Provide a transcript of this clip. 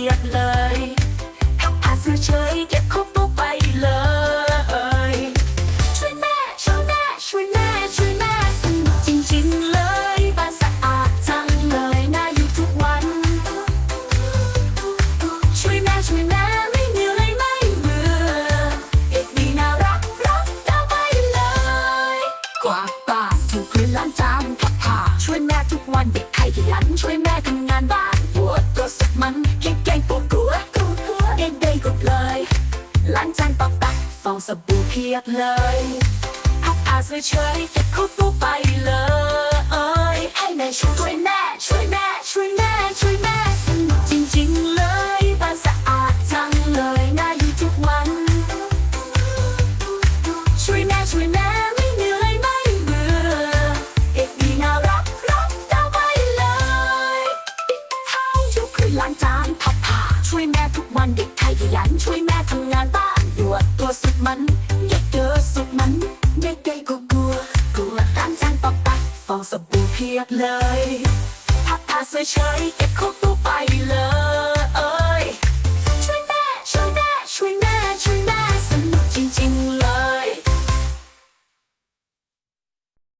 ลียดเลยถ้าผ่านเสื้อเฉยเก็บของตัวไปเลย ช่วยแม่ช่วยแม่ช่วยแม่ช่วยแม่สนุกจริงๆเลยบ้านสะอาดจังเลยน่าอยู่ทุกวัน ช่วยแม่ช่วยแม่ไม่เหนื่อยไม่เบื่อเด็กดีน่ารักรักตาไปเลย กว่าดบ้านถูกพื้นล้างจานผักผ่าช่วยแม่ทุกวันเด็กไทยขยันช่วยแม่ทำงานบ้าน สึกมันแกงงปวดกลัวกลัวเด้กเด็กกเลยล้างจานปอกปักฟองสบู่เพียบเลยพักอาเฉยเก็คุกไป ช่วยแม่ทุกวันเด็กไทยขยันช่วยแม่ทำงานบ้านตัวตัวสุดมันเด็กเด้อสุดมันเด็กเด็กก็กลัวกลัวตามจานปอกปักฟองสบู่เพียบเลยพับผ้าเฉยเก็บเข้าตู้ไปเลย